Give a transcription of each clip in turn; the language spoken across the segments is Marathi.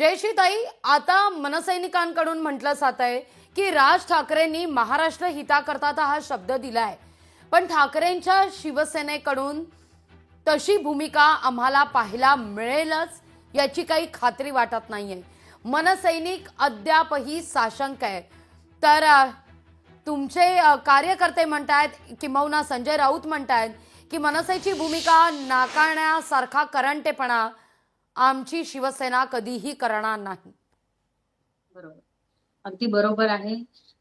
जयश्रीताई आता मनसैनिकांकडून म्हटलं जात आहे की राज ठाकरेंनी महाराष्ट्र हिताकरता तर हा शब्द दिला आहे पण ठाकरेंच्या शिवसेनेकडून तशी भूमिका आम्हाला पाहायला मिळेलच याची काही खात्री वाटत नाहीये. मनसैनिक अद्यापही साशंक आहे. तर तुमचे कार्यकर्ते म्हणतायत किंबहुना संजय राऊत म्हणतायत की मनसेची भूमिका नाकारण्यासारखा करंटेपणा आमची शिवसेना कधीही करणार नाही. बरोबर. अगदी बरोबर आहे.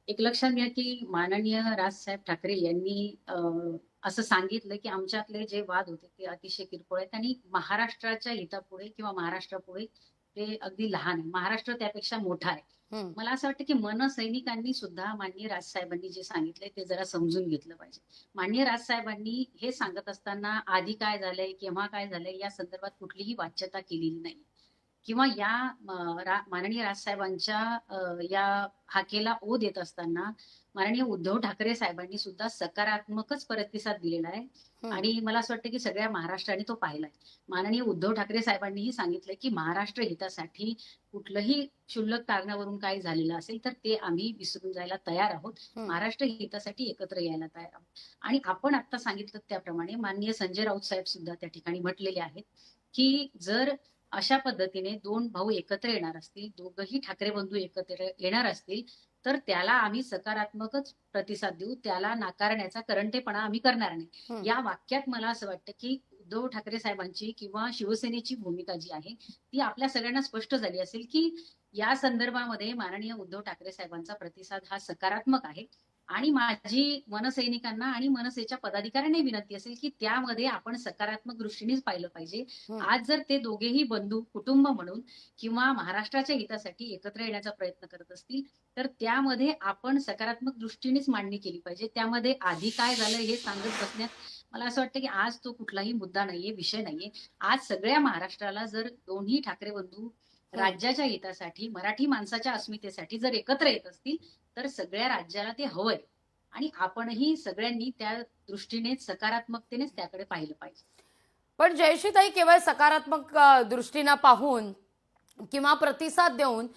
एक लक्षात घ्या की माननीय राजसाहेब ठाकरे यांनी असं सांगितलं की आमच्यातले जे वाद होते ते अतिशय किरकोळ आहेत आणि महाराष्ट्राच्या हितापुढे किंवा महाराष्ट्रापुढे ते अगदी लहान आहे. महाराष्ट्र त्यापेक्षा मोठा आहे. मला असं वाटतं की मनसैनिकांनी सुद्धा माननीय राजसाहेबांनी जे सांगितलंय ते जरा समजून घेतलं पाहिजे. माननीय राजसाहेबांनी हे सांगत असताना आधी काय झालंय केव्हा काय झालंय या संदर्भात कुठलीही वाच्यता केलेली नाही किंवा या माननीय राजसाहेबांच्या या हाकेला ओ देत असताना माननीय उद्धव ठाकरे साहेबांनी सुद्धा सकारात्मकच प्रतिसाद दिलेला आहे. आणि मला असं वाटतं की सगळ्या महाराष्ट्राने तो पाहिलाय माननीय उद्धव ठाकरे साहेबांनीही सांगितलंय की महाराष्ट्र हितासाठी कुठलंही क्षुल्लक कारणावरून काही झालेलं असेल तर ते आम्ही विसरून जायला तयार आहोत. महाराष्ट्र हितासाठी एकत्र यायला तयार आहोत आणि आपण आता सांगितलं त्याप्रमाणे माननीय संजय राऊत साहेब सुद्धा त्या ठिकाणी म्हटलेले आहेत की जर अशा पद्धतीने दोन भाऊ एकत्र येणार असतील दोघही ठाकरे बंधू एकत्र येणार असतील तर त्याला आम्ही सकारात्मकच प्रतिसाद देऊ त्याला नाकारण्याचा करंटेपणा आम्ही करणार नाही. या वाक्यात मला असं वाटतं की उद्धव ठाकरे साहेबांची किंवा शिवसेनेची भूमिका जी आहे ती आपल्या सगळ्यांना स्पष्ट झाली असेल की या संदर्भामध्ये माननीय उद्धव ठाकरे साहेबांचा प्रतिसाद हा सकारात्मक आहे आणि माझी मनसैनिकांना आणि मनसेच्या पदाधिकाऱ्यांना विनंती असेल की त्यामध्ये आपण सकारात्मक दृष्टीनेच पाहिलं पाहिजे. आज जर ते दोघेही बंधू कुटुंब म्हणून किंवा महाराष्ट्राच्या हितासाठी एकत्र येण्याचा प्रयत्न करत असतील तर त्यामध्ये आपण सकारात्मक दृष्टीनेच मांडणी केली पाहिजे. त्यामध्ये आधी काय झालं हे सांगत बसण्यात मला असं वाटतं की आज तो कुठलाही मुद्दा नाहीये विषय नाहीये. आज सगळ्या महाराष्ट्राला जर दोन्ही ठाकरे बंधू राज्याच्या हितासाठी मराठी माणसाच्या अस्मितेसाठी जर एकत्र येत असतील तर सगळ्या राज्याला ते हवंय आणि आपणही सगळ्यांनी त्या दृष्टीने सकारात्मकतेनेच त्याकडे पाहिलं पाहिजे. पण जयश्रीताई केवळ सकारात्मक दृष्टीनं पाहून किंवा प्रतिसाद देऊन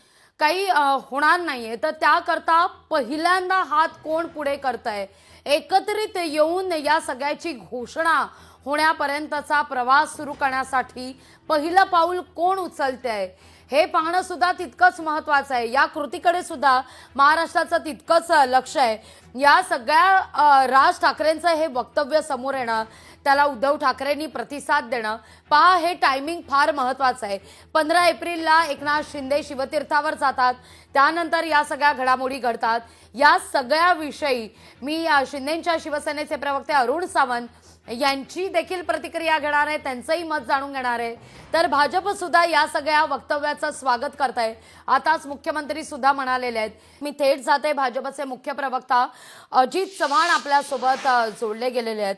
काही होणार नाहीये. तर त्याकरता पहिल्यांदा हात कोण पुढे करतंय? एकत्रित येऊन या सगळ्याची घोषणा होण्यापर्यंतचा प्रवास सुरू करण्यासाठी पहिलं पाऊल कोण उचलतंय? हे पाहणं सुद्धा तितकंच महत्वाचं आहे. या कृतीकडे सुद्धा महाराष्ट्राचं तितकंच लक्ष आहे. या सगळ्या राज ठाकरेंचं हे वक्तव्य समोर येणं त्याला उद्धव ठाकरेंनी प्रतिसाद देणं पहा हे टायमिंग फार महत्वाचं आहे. पंधरा एप्रिलला एकनाथ शिंदे शिवतीर्थावर जातात. त्यानंतर या सगळ्या घडामोडी घडतात. या सगळ्याविषयी मी शिंदेंच्या शिवसेनेचे प्रवक्ते अरुण सावंत यांची देखील प्रतिक्रिया घेणार आहे त्यांचंही मत जाणून घेणार आहे. तर भाजप सुद्धा या सगळ्या वक्तव्याचं स्वागत करत आहे आताच मुख्यमंत्री सुद्धा म्हणालेले आहेत. मी थेट जाते भाजपचे मुख्य प्रवक्ता अजित चव्हाण आपल्यासोबत जोडले गेलेले आहेत.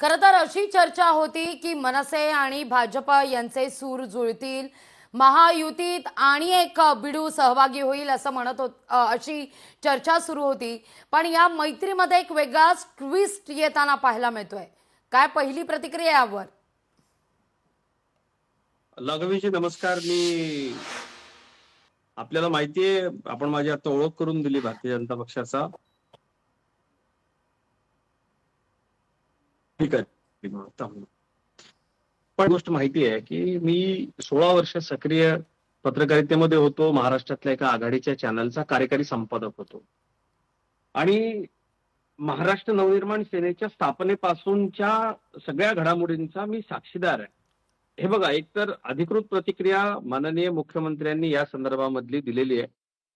खरं तर अशी चर्चा होती की मनसे आणि भाजप यांचे सूर जुळतील महायुतीत आणि एक बिडू सहभागी होईल असं म्हणत होत अशी चर्चा सुरू होती. पण या मैत्रीमध्ये एक वेगळाच ट्विस्ट येताना पाहायला मिळतोय. काय पहिली प्रतिक्रिया यावर? लागवीजी नमस्कार. मी आपल्याला माहितीये आपण माझी आता ओळख करून दिली भारतीय जनता पक्षाचा. ठीक आहे. पण गोष्ट माहिती आहे की मी सोळा वर्ष सक्रिय पत्रकारितेमध्ये होतो. महाराष्ट्रातल्या एका आघाडीच्या चॅनलचा कार्यकारी संपादक होतो. आणि महाराष्ट्र नवनिर्माण सेनेच्या स्थापनेपासूनच्या सगळ्या घडामोडींचा मी साक्षीदार आहे. हे बघा एकतर अधिकृत प्रतिक्रिया माननीय मुख्यमंत्र्यांनी या संदर्भामधली दिलेली आहे.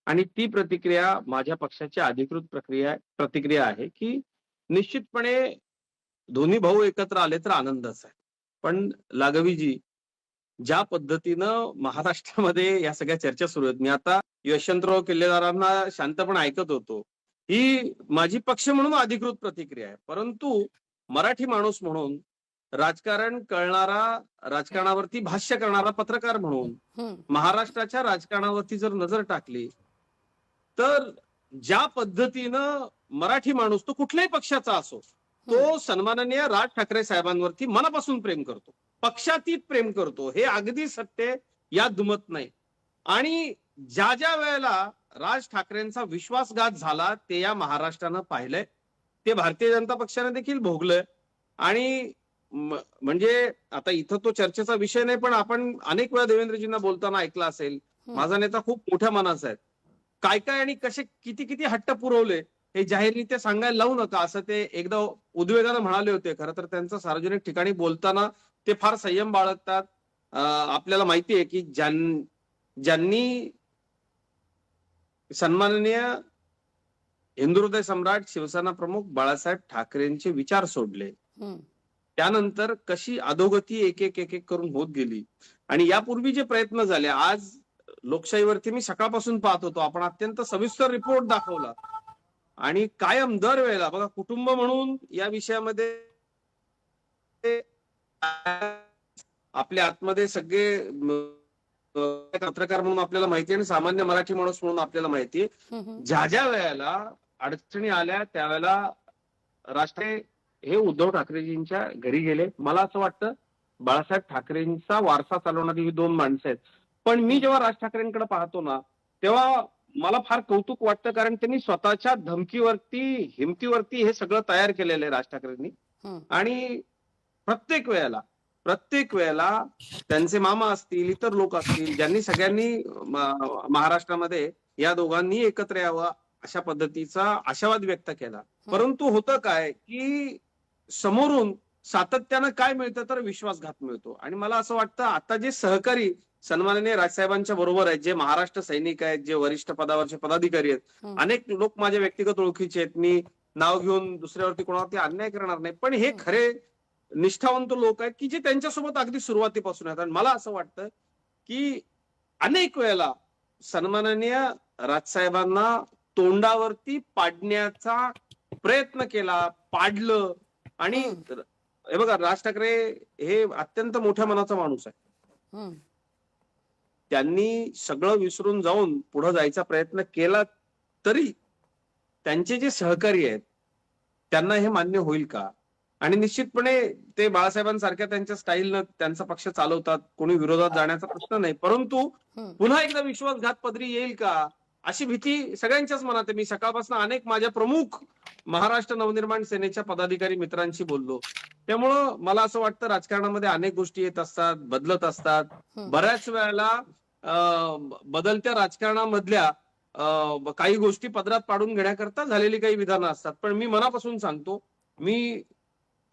आणि ती प्रतिक्रिया माझ्या पक्षाची अधिकृत प्रक्रिया प्रतिक्रिया आहे की निश्चितपणे दोन्ही भाऊ एकत्र आले तर आनंदच आहे. पण लागवीजी ज्या पद्धतीनं महाराष्ट्रामध्ये या सगळ्या चर्चा सुरू आहेत मी आता यशवंतराव किल्लेदारांना शांतपणे ऐकत होतो. ही माझी पक्ष म्हणून अधिकृत प्रतिक्रिया आहे. परंतु मराठी माणूस म्हणून राजकारण कळणारा राजकारणावरती भाष्य करणारा पत्रकार म्हणून महाराष्ट्राच्या राजकारणावरती जर नजर टाकली तर ज्या पद्धतीनं मराठी माणूस तो कुठल्याही पक्षाचा असो तो सन्माननीय राज ठाकरे साहेबांवरती मनापासून प्रेम करतो. पक्षातीत प्रेम करतो. हे अगदी सत्य यात दुमत नाही. आणि ज्या ज्या वेळेला राज ठाकरेंचा विश्वासघात झाला ते या महाराष्ट्रानं पाहिलंय. ते भारतीय जनता पक्षाने देखील भोगलंय. आणि म्हणजे आता इथं तो चर्चेचा विषय नाही पण आपण अनेक वेळा देवेंद्रजींना बोलताना ऐकलं असेल. माझा नेता खूप मोठ्या मनाचा आहे काय काय आणि कसे किती किती हट्ट पुरवले हे जाहीररित्या सांगायला लावू नका असं ते एकदा उद्वेगानं म्हणाले होते. खरं तर त्यांचं सार्वजनिक ठिकाणी बोलताना ते फार संयम बाळगतात. आपल्याला माहिती आहे की ज्यां ज्यांनी सन्माननीय हिंदू हृदय सम्राट शिवसेना प्रमुख बाळासाहेब ठाकरेंचे विचार सोडले. त्यानंतर कशी अधोगती एक एक एक एक करून होत गेली. आणि यापूर्वी जे प्रयत्न झाले आज लोकशाहीवरती मी सकाळपासून पाहत होतो. आपण अत्यंत सविस्तर रिपोर्ट दाखवला. आणि कायम दरवेळेला बघा कुटुंब म्हणून या विषयामध्ये आपल्या आतमध्ये सगळे पत्रकार म्हणून आपल्याला माहिती आहे आणि सामान्य मराठी माणूस म्हणून आपल्याला माहिती. ज्या ज्या वेळेला अडचणी आल्या त्यावेळेला राष्ट्रे हे उद्धव ठाकरेजींच्या घरी गेले मला असं वाटतं बाळासाहेब ठाकरेंचा वारसा चालवणारी ही दोन माणसं आहेत पण मी जेव्हा राज ठाकरेंकडे पाहतो ना तेव्हा मला फार कौतुक वाटतं कारण त्यांनी स्वतःच्या धमकीवरती हिमतीवरती हे सगळं तयार केलेलं आहे राज ठाकरेंनी. आणि प्रत्येक वेळेला प्रत्येक वेळेला त्यांचे मामा असतील इतर लोक असतील ज्यांनी सगळ्यांनी महाराष्ट्रामध्ये या दोघांनी एकत्र यावं अशा पद्धतीचा आशावाद व्यक्त केला. परंतु होतं काय की समोरून सातत्यानं काय मिळतं तर विश्वासघात मिळतो. आणि मला असं वाटतं आता जे सहकारी सन्माननीय राजसाहेबांच्या बरोबर आहेत जे महाराष्ट्र सैनिक आहेत जे वरिष्ठ पदावरचे पदाधिकारी आहेत. अनेक लोक माझ्या व्यक्तिगत ओळखीचे आहेत. मी नाव घेऊन दुसऱ्यावरती कोणावरती अन्याय करणार नाही. पण हे. खरे निष्ठावंत लोक आहेत की जे त्यांच्यासोबत अगदी सुरुवातीपासून आहेत. आणि मला असं वाटतं की अनेक वेळेला सन्माननीय राजसाहेबांना तोंडावरती पाडण्याचा प्रयत्न केला पाडलं. आणि हे बघा राज ठाकरे हे अत्यंत मोठ्या मनाचा माणूस आहे. त्यांनी सगळं विसरून जाऊन पुढे जायचा प्रयत्न केला तरी त्यांचे जे सहकारी आहेत त्यांना हे मान्य होईल का? आणि निश्चितपणे ते बाळासाहेबांसारख्या त्यांच्या स्टाईलनं त्यांचा पक्ष चालवतात. कोणी विरोधात जाण्याचा प्रश्न नाही. परंतु. पुन्हा एकदा विश्वासघात पदरी येईल का? अशी भीती सगळ्यांच्याच मनात आहे. मी सकाळपासून अनेक माझ्या प्रमुख महाराष्ट्र नवनिर्माण सेनेच्या पदाधिकारी मित्रांशी बोललो. त्यामुळं मला असं वाटतं राजकारणामध्ये अनेक गोष्टी येत असतात बदलत असतात. बऱ्याच वेळेला बदलत्या राजकारणामधल्या काही गोष्टी पदरात पाडून घेण्याकरता झालेली काही विधानं असतात. पण मी मनापासून सांगतो मी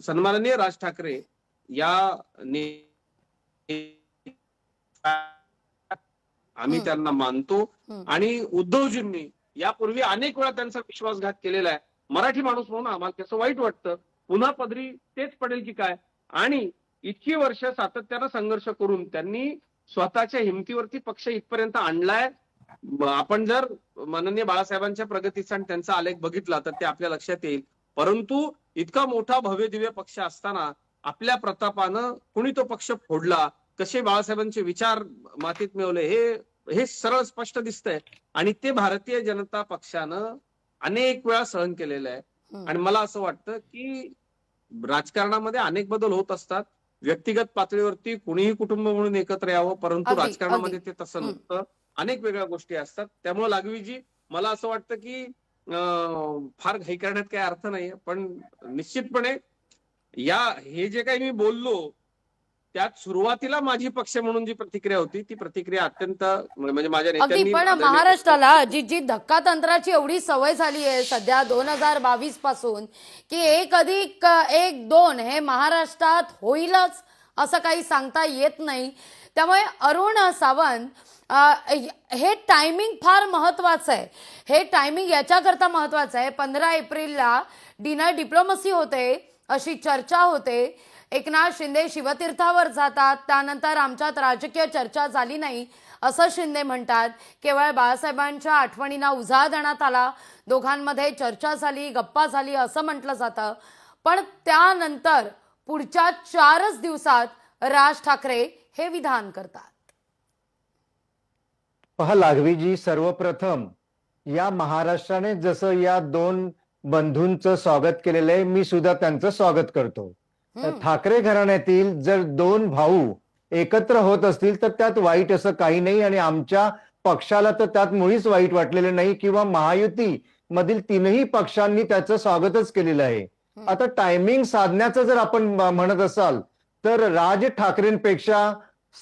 सन्माननीय राज ठाकरे या ने- आम्ही. त्यांना मानतो. आणि उद्धवजींनी यापूर्वी अनेक वेळा त्यांचा विश्वासघात केलेला आहे. मराठी माणूस म्हणून आम्हाला त्याचं वाईट वाटतं. पुन्हा पदरी तेच पडेल की काय? आणि इतकी वर्ष सातत्यानं संघर्ष करून त्यांनी स्वतःच्या हिमतीवरती पक्ष इथपर्यंत आणलाय. आपण जर माननीय बाळासाहेबांच्या प्रगतीचा आणि त्यांचा आलेख बघितला तर ते आपल्या लक्षात येईल. परंतु इतका मोठा भव्य दिव्य पक्ष असताना आपल्या प्रतापानं कुणी तो पक्ष फोडला? कसे बाळासाहेबांचे विचार मातीत मिळवले? हे हे सरळ स्पष्ट दिसतंय. आणि ते भारतीय जनता पक्षानं अनेक वेळा सहन केलेलं आहे. आणि मला असं वाटतं की राजकारणामध्ये अनेक बदल होत असतात. व्यक्तिगत पातळीवरती कुणीही कुटुंब म्हणून एकत्र यावं परंतु राजकारणामध्ये ते तसं. नसतं. अनेक वेगळ्या गोष्टी असतात. त्यामुळे लागवीजी मला असं वाटतं की फार घाई करण्यात काही अर्थ नाहीये. पण निश्चितपणे या हे जे काही मी बोललो त्यात सुरुवातीला माझी पक्ष म्हणून जी प्रतिक्रिया होती ती प्रतिक्रिया अत्यंत म्हणजे माझ्या नेत्यांनी पण महाराष्ट्राला जी जी धक्का तंत्राची एवढी सवय झाली आहे सध्या दोन हजार बावीसपासून की एक अधिक एक दोन हे महाराष्ट्रात होईलच असं काही सांगता येत नाही. त्यामुळे अरुण सावंत हे टायमिंग फार महत्त्वाचं आहे. हे टायमिंग याच्याकरता महत्त्वाचं आहे. पंधरा एप्रिलला डिनर डिप्लोमसी होते अशी चर्चा होते. एकनाथ शिंदे शिवतीर्थावर जातात त्यानंतर आमच्यात राजकीय चर्चा झाली नाही असं शिंदे म्हणतात. केवळ बाळासाहेबांच्या आठवणींना उजाळा देण्यात आला दोघांमध्ये चर्चा झाली गप्पा झाली असं म्हटलं जातं. पण त्यानंतर पुढच्या चारच दिवसात राज ठाकरे हे विधान करतात. पहा लागवीजी सर्वप्रथम या महाराष्ट्राने जसं या दोन बंधूंचं स्वागत केलेलं आहे मी सुद्धा त्यांचं स्वागत करतो. ठाकरे घराण्यातील जर दोन भाऊ एकत्र होत असतील तर त्यात वाईट असं काही नाही आणि आमच्या पक्षाला तर त्यात मुळीच वाईट वाटलेलं नाही किंवा महायुती मधील तीनही पक्षांनी त्याचं स्वागतच केलेलं आहे. आता टायमिंग साधण्याचं जर आपण म्हणत असाल तर राज ठाकरेंपेक्षा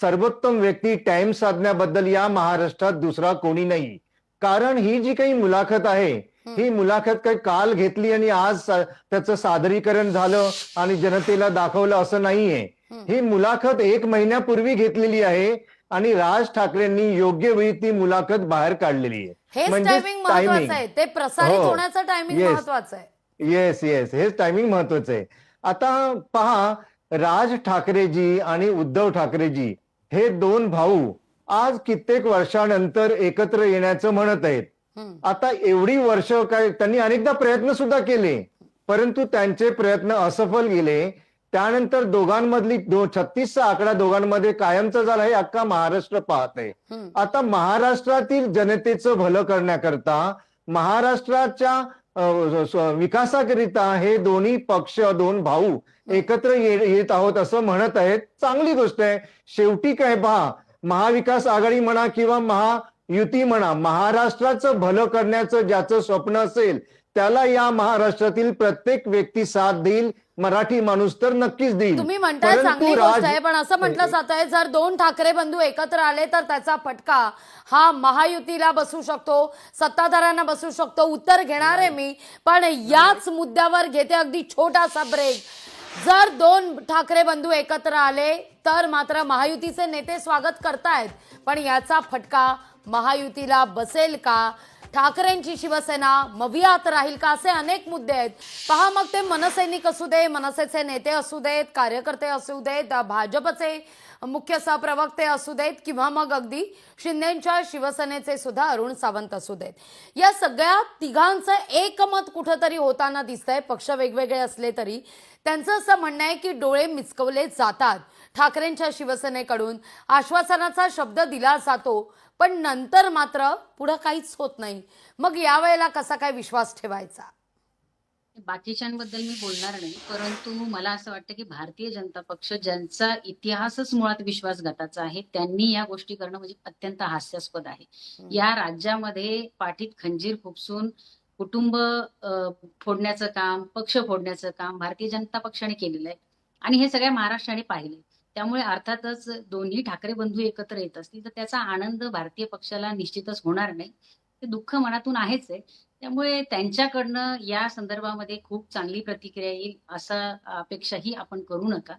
सर्वोत्तम व्यक्ती टाइम साधण्याबद्दल या महाराष्ट्रात दुसरा कोणी नाही. कारण ही जी काही मुलाखत आहे ही. मुलाखत काही काल घेतली आणि आज त्याचं सादरीकरण झालं आणि जनतेला दाखवलं असं नाहीये. ही. मुलाखत एक महिन्यापूर्वी घेतलेली आहे आणि राज ठाकरेंनी योग्य वेळी ती मुलाखत बाहेर काढलेली आहे. हेच म्हणजेच टायमिंग ते प्रसारित हो. होण्याचं टायमिंग. महत्वाचं आहे. येस येस हेच टायमिंग महत्वाचं आहे. आता पहा राज ठाकरेजी आणि उद्धव ठाकरेजी हे दोन भाऊ आज कित्येक वर्षानंतर एकत्र येण्याचं म्हणत आहेत. आता एवढी वर्ष काय त्यांनी अनेकदा प्रयत्न सुद्धा केले परंतु त्यांचे प्रयत्न असफल गेले त्यानंतर दोघांमधली दो छत्तीसचा आकडा दोघांमध्ये कायमचा झाला हे अख्खा महाराष्ट्र पाहत आहे. आता महाराष्ट्रातील जनतेचं भलं करण्याकरता महाराष्ट्राच्या विकासाकरिता हे दोन्ही पक्ष दोन भाऊ एकत्र येत आहोत असं म्हणत आहेत. चांगली गोष्ट आहे. शेवटी काय पहा महाविकास आघाडी म्हणा किंवा महायुती म्हणा महाराष्ट्राचं भलं करण्याचं ज्याचं स्वप्न असेल त्याला या महाराष्ट्रातील प्रत्येक व्यक्ती साथ देईल मराठी माणूस तर नक्कीच देईल. तुम्ही म्हणताय चांगली गोष्ट आहे पण असं म्हटलं जात आहे जर दोन ठाकरे बंधू एकत्र आले तर त्याचा फटका हा महायुतीला बसू शकतो सत्ताधाऱ्यांना बसू शकतो उत्तर घेणार आहे मी. पण याच मुद्द्यावर घेते अगदी छोटासा ब्रेक जर दोन ठाकरे बंधू एकत्र आले तर मात्र महायुतीचे नेते स्वागत करतायत. पण याचा फटका महायुतीला बसेल का? ठाकरेंची शिवसेना मवियात राहील का असे अनेक मुद्दे आहेत. पहा मग ते मनसैनिक असू दे मनसेचे नेते असू देत कार्यकर्ते असू देत भाजपचे मुख्य सहप्रवक्ते असू देत किंवा मग अगदी शिंदेच्या शिवसेनेचे सुद्धा अरुण सावंत असू देत. या सगळ्या तिघांचं एकमत कुठंतरी होताना दिसतंय. पक्ष वेगवेगळे असले तरी त्यांचं असं म्हणणं आहे की डोळे मिचकवले जातात. ठाकरेंच्या शिवसेनेकडून आश्वासनाचा शब्द दिला जातो. पण नंतर मात्र पुढं काहीच होत नाही. मग यावेळेला कसा काय विश्वास ठेवायचा? बाकीच्यांबद्दल मी बोलणार नाही परंतु मला असं वाटतं की भारतीय जनता पक्ष ज्यांचा इतिहासच मुळात विश्वासघाताचा आहे त्यांनी या गोष्टी करणं म्हणजे अत्यंत हास्यास्पद आहे. या राज्यामध्ये पाठीत खंजीर खुपसून कुटुंब फोडण्याचं काम पक्ष फोडण्याचं काम भारतीय जनता पक्षाने केलेलं आहे. आणि हे सगळ्या महाराष्ट्राने पाहिले त्यामुळे अर्थातच दोन्ही ठाकरे बंधू एकत्र येत असतील तर त्याचा आनंद भारतीय पक्षाला निश्चितच होणार नाही. ते दुःख मनातून आहेच आहे. त्यामुळे त्यांच्याकडनं या संदर्भामध्ये खूप चांगली प्रतिक्रिया येईल असा अपेक्षाही आपण करू नका.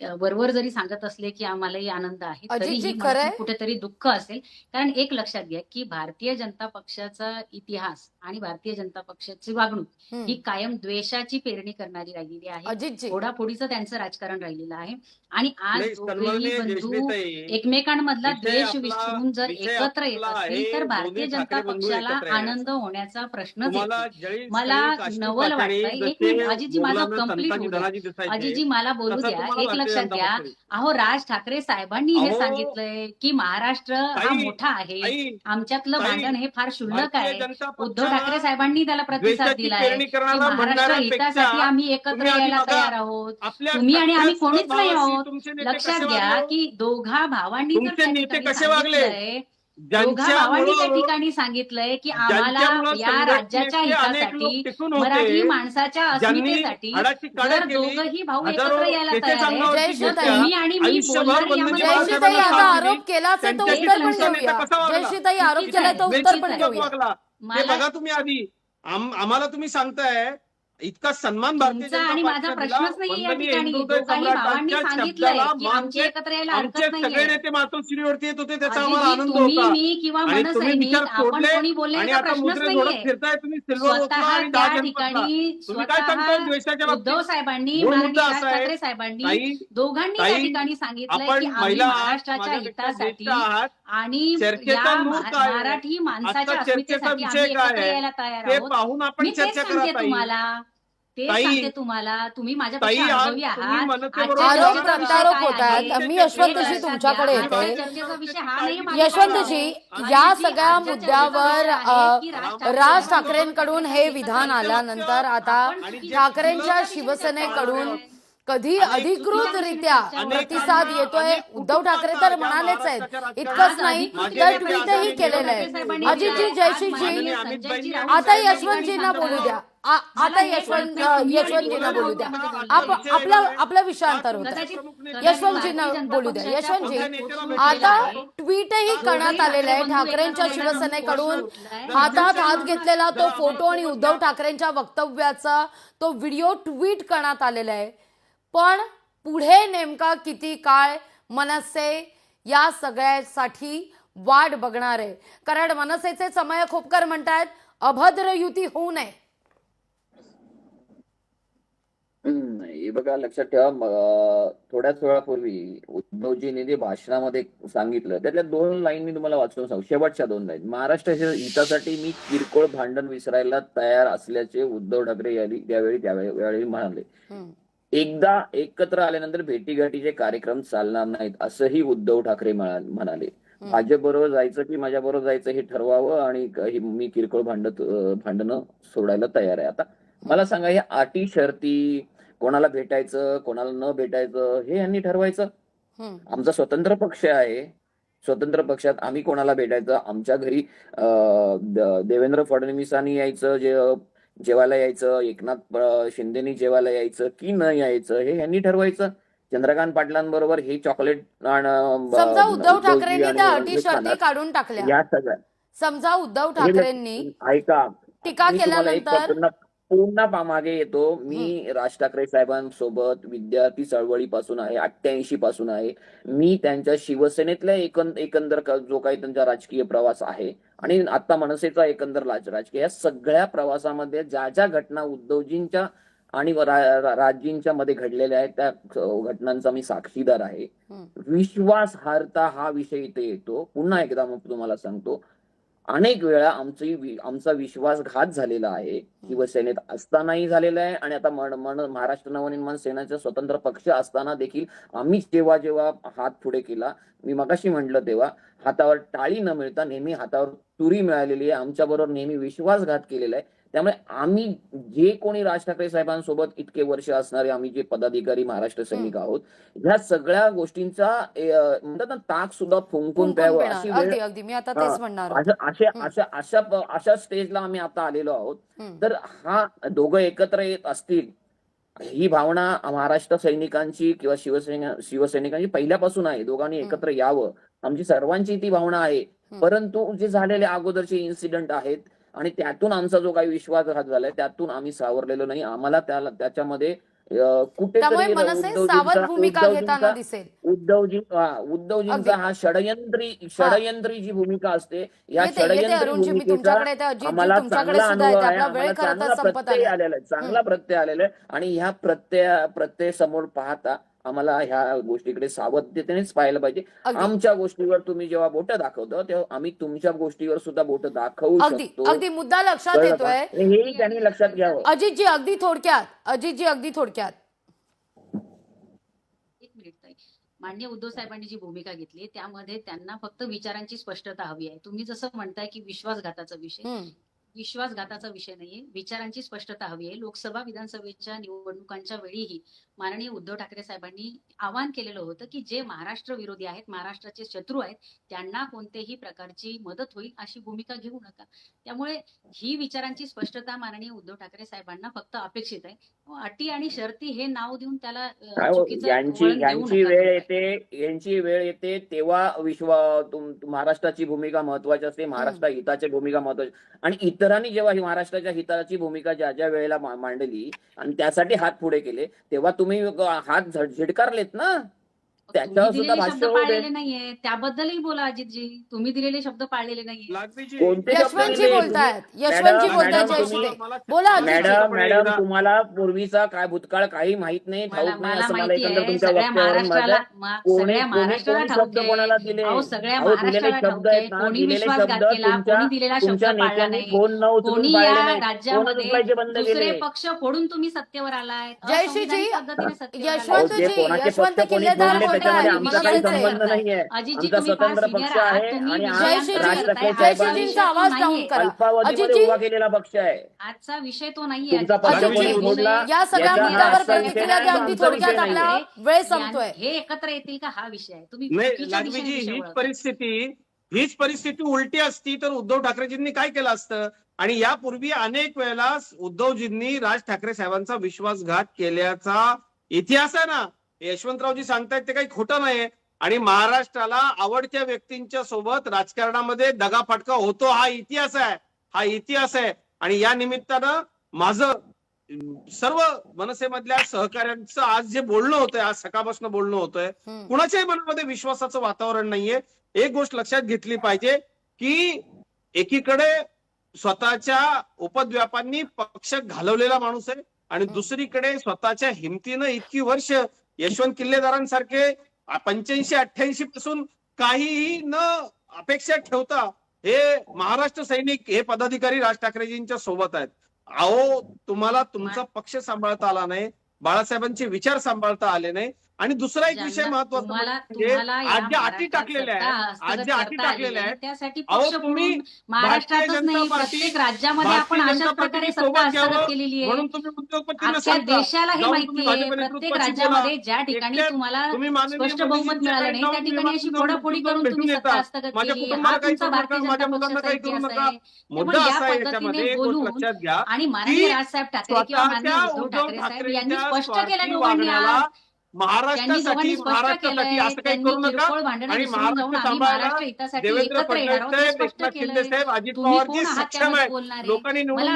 वरवर जरी सांगत असले की आम्हालाही आनंद आहे तरीही कुठेतरी दुःख असेल. कारण एक लक्षात घ्या की भारतीय जनता पक्षाचा इतिहास आणि भारतीय जनता पक्षाची वागणूक. ही कायम द्वेषाची पेरणी करणारी राहिलेली आहे. फोडाफोडीचं त्यांचं राजकारण राहिलेलं आहे. आणि आज नाही, दोघेही बंधू एकमेकांमधला द्वेष विसरून जर एकत्र येत असतील तर भारतीय जनता पक्षाला. आनंद होण्याचा प्रश्नच येत मला नवल वाटतंय. एक मिनिट, अजितजी, माझं दिसायचे, अजितजी मला बोलू द्या. एक लक्षात घ्या. अहो राज ठाकरे साहेबांनी हे सांगितलंय की महाराष्ट्र हा मोठा आहे आमच्यातलं भांडण हे फार भारतीय आहे उद्धव ठाकरे साहेबांनी त्याला प्रतिसाद की करणारा महाराष्ट्र हितासाठी आम्ही एकत्र यायला तयार आहोत तुम्ही आणि आम्ही कोणीच नाही आहोत. लक्षात घ्या? की दोघा भावांनी तर कसे वागले? त्या ठिकाणी सांगितलंय की आम्हाला या राज्याच्या हितासाठी मराठी माणसाच्या अस्मितेसाठी जर केली, दोघही भाऊ एकत्र यायला तयार आहे आणि मी जयश्रीताई आता आरोप. केला तर त्यांच्याशी उत्तर पण घेऊया? जयश्रीताई आरोप केलाय तर. उत्तर पण. घेऊया ते बघा तुम्ही आधी आम- आम्हाला तुम्ही सांगताय इतका सन्मान भारतीय तुमचा आणि माझा प्रश्नच नाही या वंदनीय ठिकाणी. हिंदुत्व दोघाही सम्राटांच्या भावांनी सांगितलंय. शब्दाला की आमची एकत्र यायला आमचे हरकत सगळे नाहीये नेते मातोश्रीवरती येत होते त्याचा आम्हाला आनंद तुम्ही होता. मी किंवा आणि तुम्ही मनसैनिक विचार आपण सोडले कोणी आणि बोलण्याचा आता प्रश्नच मुद्रे झोडत नाहीये फिरताय तुम्ही सिल्वर स्वतः आणि त्या दहा ठिकाणी तुम्ही काय सांगताय स्वतः द्वेषाच्या उद्धव बाबतीत साहेबांनी मूळ माननीय मुद्दा राज असा आहे, ठाकरे साहेबांनी ताई दोघांनी त्या ताई, ठिकाणी सांगितलंय आपण की आम्ही महिला आहात, महाराष्ट्राच्या माझ्यापेक्षा हितासाठी ज्येष्ठ आहात. आणि चर्चेचा या मूळ महा- काय आहे? मराठी माणसाच्या चर्चेचा अस्मितेसाठी विषय आम्ही काय एकत्र आहे? यायला तयार ते आहोत पाहून आपण मी तेच चर्चा सांगते करत आहे तुम्हाला तेच ताई, सांगते तुम्हाला तुम्ही ताई माझ्यापेक्षा आज अनुभवी तुम्ही आहात मनसेबरोबर आजच्या आरोप चर्चेचा प्रत्यारोप विषय होत काय आहेत आहे? मी हे यशवंतजी लक्षात तुमच्याकडे घ्या. येते आजच्या चर्चेचा विषय हा नाही माझ्या यशवंतजी. या सगळ्या आजच्या मुद्द्यावर चर्चेचा विषय आहे की अ, राज ठाकरेंकडून हे विधान आल्यानंतर आता आपण ठाकरेंच्या शिवसेनेकडून कधी अधिकृतरित्या प्रतिसाद येतोय? उद्धव ठाकरे तर म्हणालेच आहेत इतकंच नाही तर ट्विटही केलेलं आहे. अजितजी. जयश्रीजी आता यशवंतजींना बोलू द्या. आता यशवंत यशवंतजींना बोलू द्या. आपलं आपलं विषयांतर होत यशवंतजींना बोलू द्या. यशवंतजी आता. ट्विटही करण्यात आलेलं आहे. ठाकरेंच्या शिवसेनेकडून हातात हात घेतलेला तो फोटो आणि उद्धव ठाकरेंच्या वक्तव्याचा तो व्हिडिओ ट्विट करण्यात आलेला आहे. पण पुढे नेमका किती काळ मनसे या सगळ्यासाठी वाट बघणार आहे? कारण मनसेचे समय खोपकर म्हणतायत अभद्र युती होऊ नये. हे बघा लक्षात ठेवा थोड्याच वेळापूर्वी उद्धवजींनी जे भाषणामध्ये सांगितलं त्यातल्या दोन लाईन मी तुम्हाला वाचून सांगू. शेवटच्या दोन लाईन महाराष्ट्राच्या हितासाठी मी किरकोळ भांडण विसरायला तयार असल्याचे उद्धव ठाकरे यावेळी त्यावेळी त्यावेळी यावेळी म्हणाले. एकदा एकत्र आल्यानंतर भेटीगाठीचे कार्यक्रम चालणार नाहीत असंही उद्धव ठाकरे म्हणा- म्हणाले. भाजप बरोबर जायचं की माझ्या बरोबर जायचं हे ठरवावं आणि मी किरकोळ भांडत भांडणं सोडायला तयार आहे. आता मला सांगा हे अटी शर्ती कोणाला भेटायचं कोणाला न भेटायचं हे यांनी ठरवायचं. आमचा स्वतंत्र पक्ष आहे. स्वतंत्र पक्षात आम्ही कोणाला भेटायचं? आमच्या घरी देवेंद्र फडणवीसांनी यायचं जे जेवायला यायचं एकनाथ शिंदेनी जेवायला यायचं की न यायचं हे यांनी ठरवायचं. चंद्रकांत पाटलांबरोबर हे चॉकलेट आणि समजा उद्धव ठाकरेंनी आणि त्या अटी शर्ती खाणार. काढून टाकल्या. या सगळ्या. समजा उद्धव ठाकरेंनी ऐका. टीका केल्यानंतर पुन्हा मागे येतो. मी राज ठाकरे साहेबांसोबत विद्यार्थी चळवळीपासून आहे अठ्ठ्याऐंशी पासून आहे. मी त्यांच्या शिवसेनेतल्या एकंद एकंदर जो काही त्यांचा राजकीय प्रवास आहे आणि आता मनसेचा एकंदर राज- राजकीय या सगळ्या प्रवासामध्ये ज्या ज्या घटना उद्धवजींच्या आणि राजजींच्या मध्ये घडलेल्या आहेत त्या घटनांचा मी साक्षीदार आहे. हम्म. विश्वासार्हता हा विषय इथे येतो. पुन्हा एकदा मग तुम्हाला सांगतो. अनेक वेळा आमची आमचा विश्वासघात झालेला आहे शिवसेनेत असतानाही झालेला आहे आणि आता महाराष्ट्र नवनिर्माण सेनेचा स्वतंत्र पक्ष असताना देखील आम्ही जेव्हा जेव्हा हात पुढे केला मी मगाशी म्हटलं तेव्हा हातावर टाळी न मिळता नेहमी हातावर तुरी मिळालेली आहे. आमच्या बरोबर नेहमी विश्वासघात केलेला आहे. त्यामुळे आम्ही जे कोणी राज ठाकरे साहेबांसोबत इतके वर्ष असणारे आम्ही जे पदाधिकारी महाराष्ट्र सैनिक आहोत ह्या सगळ्या गोष्टींचा म्हणतात ना ताक सुद्धा फुंकून प्यावं. अशी वेळ. अशा अशा स्टेजला आम्ही आता आलेलो आहोत. तर हा दोघं एकत्र येत असतील ही भावना महाराष्ट्र सैनिकांची किंवा शिवसेना शिवसैनिकांची पहिल्यापासून आहे दोघांनी. एकत्र यावं आमची सर्वांची ती भावना आहे. परंतु जे झालेले अगोदरचे इन्सिडेंट आहेत आणि त्यातून आमचा जो काही विश्वासघात झालाय त्यातून आम्ही सावरलेलो नाही. आम्हाला त्याला त्याच्यामध्ये कुठेतरी उद्धवजी उद्धवजींचा. हा षडयंत्री षडयंत्री जी भूमिका असते या येते येते षडयंत्री आम्हाला चांगला अनुभव आहे. आम्हाला चांगला प्रत्यय आला. आलेला आहे. चांगला प्रत्यय आलेला आहे. आणि ह्या प्रत्यय प्रत्यय समोर पाहता आम्हाला ह्या गोष्टीकडे सावधतेनेच पाहायला पाहिजे. आमच्या गोष्टीवर तुम्ही जेव्हा बोट दाखवतो तेव्हा आम्ही तुमच्या गोष्टीवर सुद्धा बोट दाखवू अगदी शकतो. अगदी. मुद्दा लक्षात येतोय? हेही त्यांनी लक्षात घ्यावं. अजितजी अगदी थोडक्यात. अजितजी अगदी थोडक्यात. एक मिनिट ताई. मान्य उद्धव साहेबांनी जी भूमिका घेतली त्यामध्ये त्यांना फक्त विचारांची स्पष्टता हवी आहे. तुम्ही जसं म्हणताय की विश्वासघाताचा विषय. विश्वासघाताचा विषय नाहीये. विचारांची स्पष्टता हवी आहे. लोकसभा विधानसभेच्या निवडणुकांच्या वेळीही माननीय उद्धव ठाकरे साहेबांनी आवाहन केलेलं होतं की जे महाराष्ट्र विरोधी आहेत महाराष्ट्राचे शत्रू आहेत त्यांना कोणत्याही प्रकारची मदत होईल अशी भूमिका घेऊ नका. त्यामुळे ही विचारांची स्पष्टता माननीय उद्धव ठाकरे साहेबांना फक्त अपेक्षित आहे. अटी आणि शर्ती हे नाव देऊन त्याला हो, यांची. वेळ येते यांची वेळ येते तेव्हा विश्व महाराष्ट्राची भूमिका महत्वाची असते महाराष्ट्र हिताची भूमिका महत्वाची आणि इतरांनी जेव्हा ही महाराष्ट्राच्या हिताची भूमिका ज्या ज्या वेळेला मांडली आणि त्यासाठी हात पुढे केले तेव्हा तुम्ही हात झिडकारलेत ना? त्याच्यावर तुम्ही सुद्धा दिलेले भाष्य शब्द होऊ दे. पाळलेले नाहीये. त्याबद्दलही बोला अजितजी. तुम्ही दिलेले शब्द पाळलेले नाहीये. लागलीची कोणते शब्द यशवंतजी दिले? बोलतायत. यशवंतजी मॅडम, बोलतायत मॅडम, जयश्री. तुम्ही-. बोला अजितजी. मॅडम मॅडम तुम्हाला पूर्वीचा काय भूतकाळ काही माहीत नाही मला ठाऊक नाही मला असं मला माहिती एकंदर आहे तुमच्या सगळ्या वाक्यावरून महाराष्ट्राला माझ्या मा- कोणी सगळ्या कोणी महाराष्ट्राला कोणी ठाऊक शब्द आहे. कोणाला दिले? अहो सगळ्या अहो, दिलेले महाराष्ट्राला शब्द ठाऊक आहे. आहेत ना, कोणी दिलेले विश्वासघात शब्द केला? तुमच्या- कोणी दिलेला शब्द तुमच्या पाळला नेत्यांनी नाही? फोन न उचलून कोणी पाळले या नाही. राज्यामध्ये उचलायचे बंद दुसरे केले पक्ष फोडून तुम्ही सत्तेवर आलाय? जयश्रीजी असंविधानिक पद्धतीने सत्तेवर आलाय. यशवंतजी जे कोणाचे यशवंत पक्ष कोणी किल्लेदार फोडले त्याच्यामध्ये आमचा काही संबंध. नाहीये. आमचा स्वतंत्र पक्ष आहे आणि हा राज ठाकरे साहेबांनी अल्पावधीमध्ये उभा केलेला पक्ष आहे. आजचा विषय तो नाहीये. तुमचा पक्ष कोणी या सगळ्या मुद्द्यावर प्रतिक्रिया द्या अगदी थोडक्यात आपला. वेळ संपतोय. हे एकत्र येतील का हा विषय? आहे तुम्ही हीच. परिस्थिती हीच परिस्थिती उलटी असती तर उद्धव ठाकरेजींनी काय केलं असतं? आणि यापूर्वी अनेक वेळेला उद्धवजींनी राज ठाकरे साहेबांचा विश्वासघात केल्याचा इतिहास आहे ना. यशवंतरावजी सांगतायत ते काही खोटं नाही आणि महाराष्ट्राला आवडत्या व्यक्तींच्या सोबत राजकारणामध्ये दगाफटका होतो हा इतिहास आहे. हा इतिहास आहे. आणि या निमित्तानं माझं सर्व मनसेमधल्या सहकाऱ्यांचं आज जे बोलणं होतंय आज सकाळपासून बोलणं होतंय. कुणाच्याही मनामध्ये विश्वासाचं वातावरण नाहीये. एक गोष्ट लक्षात घेतली पाहिजे की एकीकडे स्वतःच्या उपद्व्यापांनी पक्ष घालवलेला माणूस आहे आणि दुसरीकडे स्वतःच्या हिमतीनं इतकी वर्ष यशवंत किल्लेदारांसारखे पंच्याऐंशी अठ्ठ्याऐंशी पासून काहीही न अपेक्षा ठेवता हे महाराष्ट्र सैनिक हे पदाधिकारी राज ठाकरेजींच्या सोबत आहेत. अहो तुम्हाला तुमचा पक्ष सांभाळता आला नाही बाळासाहेबांचे विचार सांभाळता आले नाही. आणि दुसरा एक विषय महत्त्वाचा म्हणजे आज ज्या अटी टाकलेल्या आहेत. आज ज्या अटी टाकलेल्या आहेत. त्यासाठी महाराष्ट्रातच नाही जनता पार्टी- प्रत्येक राज्यामध्ये आपण अशाच प्रकारे सत्ता हस्तगत केलेली आहे. म्हणून तुम्ही उद्योगपतींना अख्ख्या देशाला हे माहितीये भाजप प्रत्येक राज्यामध्ये ज्या ठिकाणी तुम्हाला तुम्ही स्पष्ट बहुमत मिळालं नाही त्या ठिकाणी अशी फोडाफोडी करून तुम्ही सत्ता. हस्तगत माझ्या केली. कुटुंबाला हा काही तुमचा भारतीय माझ्या जनता मुलांना पक्षाचा काही करू इतिहास नका. आहे मुद्दा असा आहे याच्यामध्ये लक्षात घ्या. आणि माननीय राजसाहेब ठाकरे किंवा माननीय उद्धव ठाकरे साहेब यांनी स्पष्ट केलं स्वार्थी महाराष्ट्रासाठी महाराष्ट्रासाठी असं काही करू नका आणि महाराष्ट्र सांभाळायला देवेंद्र फडणवीस हे साहेब स्पष्ट एकनाथ शिंदे केलंय साहेब अजित आहात सक्षम आहेत लोकांनी निवडून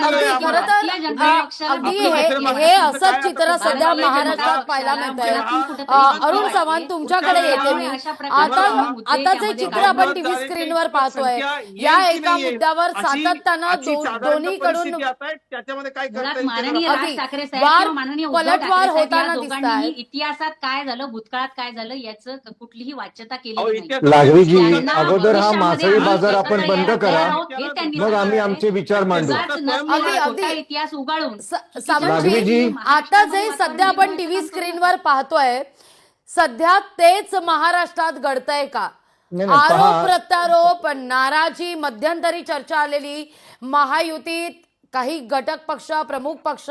हे. असंच चित्र सध्या महाराष्ट्रात पाहायला अरुण. चव्हाण तुमच्याकडे येते मी आता मुद्दे आता जे त्यामध्ये चित्र आपण टीव्ही स्क्रीनवर पाहतोय या एका? मुद्द्यावर सातत्यानं दोन्हीकडून त्याच्यामध्ये काय पलटवार होताना दिसतायत. इतिहासात काय झालं भूतकाळात काय झालं याचं कुठलीही वाच्यता इतिहास- लागवीजी अगोदर हा मासळी बाजार आपण बंद करा. हे मग आम्ही. आमचे विचार मांडू. इतिहास उगाळून आता जे सध्या आपण टीव्ही स्क्रीनवर पाहतोय सध्या तेच महाराष्ट्रात घडतंय का? आरोप. प्रत्यारोप नाराजी मध्यंतरी चर्चा आलेली महायुतीत काही घटक पक्ष प्रमुख पक्ष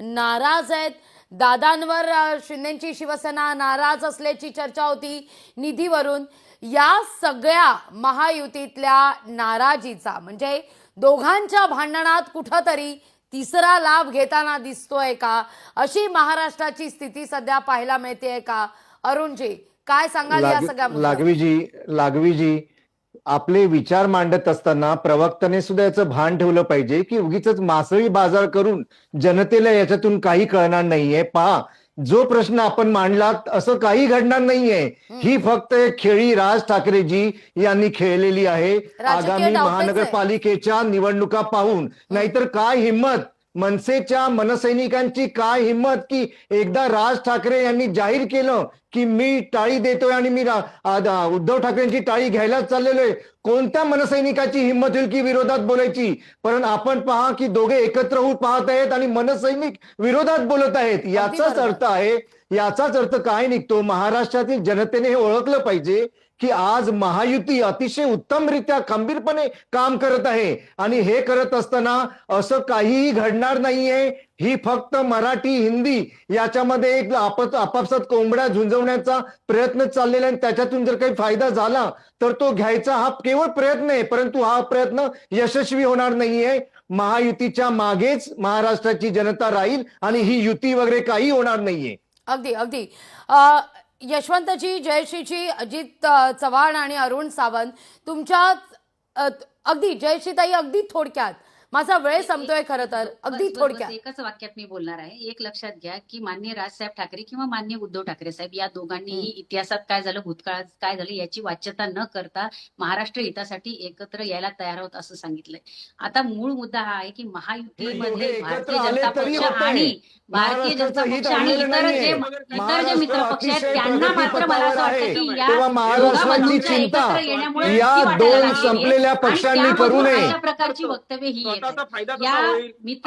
नाराज आहेत. दादांवर शिंदेची शिवसेना नाराज असल्याची चर्चा होती निधीवरून. या सगळ्या महायुतीतल्या नाराजीचा म्हणजे दोघांच्या भांडणात कुठंतरी तिसरा लाभ घेताना दिसतोय का? अशी महाराष्ट्राची स्थिती सध्या पाहायला मिळतेय का? अरुणजी काय सांगाल या सगळ्या? लागवीजी लागवीजी आपले विचार मांडत असताना प्रवक्त्याने सुद्धा याचं भान ठेवलं पाहिजे की उगीच मासळी बाजार करून जनतेला याच्यातून काही कळणार नाहीये. पहा जो प्रश्न आपण मांडला असं काही घडणार नाहीये. ही. फक्त एक खेळी राज ठाकरेजी यांनी खेळलेली आहे. आगामी. महानगरपालिकेच्या निवडणुका पाहून. नाहीतर काय हिंमत? मनसेच्या मनसैनिकांची काय हिंमत की एकदा राज ठाकरे यांनी जाहीर केलं की मी टाळी देतोय आणि मी उद्धव ठाकरेंची टाळी घ्यायलाच चाललेलो आहे कोणत्या मनसैनिकाची हिंमत होईल की विरोधात बोलायची? पण आपण पहा की दोघे एकत्र होऊन पाहत आहेत आणि मनसैनिक विरोधात बोलत आहेत. याचाच. अर्थ आहे याचाच अर्थ काय निघतो? महाराष्ट्रातील जनतेने हे ओळखलं पाहिजे. की आज महायुती अतिशय उत्तमरित्या खंबीरपणे काम करत आहे. आणि हे करत असताना असं काहीही घडणार नाहीये. ही फक्त मराठी हिंदी याच्यामध्ये एक आपापसात कोंबड्या झुंजवण्याचा प्रयत्न चाललेला आहे. आणि त्याच्यातून जर काही फायदा झाला तर तो घ्यायचा हा केवळ प्रयत्न आहे. परंतु हा प्रयत्न यशस्वी होणार नाहीये. महायुतीच्या मागेच महाराष्ट्राची जनता राहील आणि ही युती वगैरे काही होणार नाहीये. अगदी अगदी. यशवंतजी जयश्रीजी अजित चव्हाण आणि अरुण सावंत तुमच्या अगदी जयश्रीताई अगदी थोडक्यात. माझा वेळ संपतोय खरं तर अगदी बस, बस, बस, थोडक्यात एकच वाक्यात मी बोलणार आहे एक लक्षात घ्या की मान्य राजसाहेब ठाकरे किंवा मान्य उद्धव ठाकरे साहेब या दोघांनीही इतिहासात काय झालं भूतकाळात काय झालं याची वाच्यता न करता महाराष्ट्र हितासाठी एकत्र यायला तयार आहोत असं सांगितलंय आता मूळ मुद्दा हा आहे की महायुतीमध्ये भारतीय एकत्र जनता पक्ष. आणि भारतीय जनता हित पक्ष आणि इतर. जे इतर जे मित्र पक्ष आहेत त्यांना मात्र मला असं वाटतं की. या तेव्हा बंधूंच्या चिंता एकत्र येण्यामुळे या भीती वाटायला दोन आहे. संपलेल्या आणि पक्षांनी त्यामधून करू नये अशा प्रकारची वक्तव्य ही येत आहेत. फायदा कसा होईल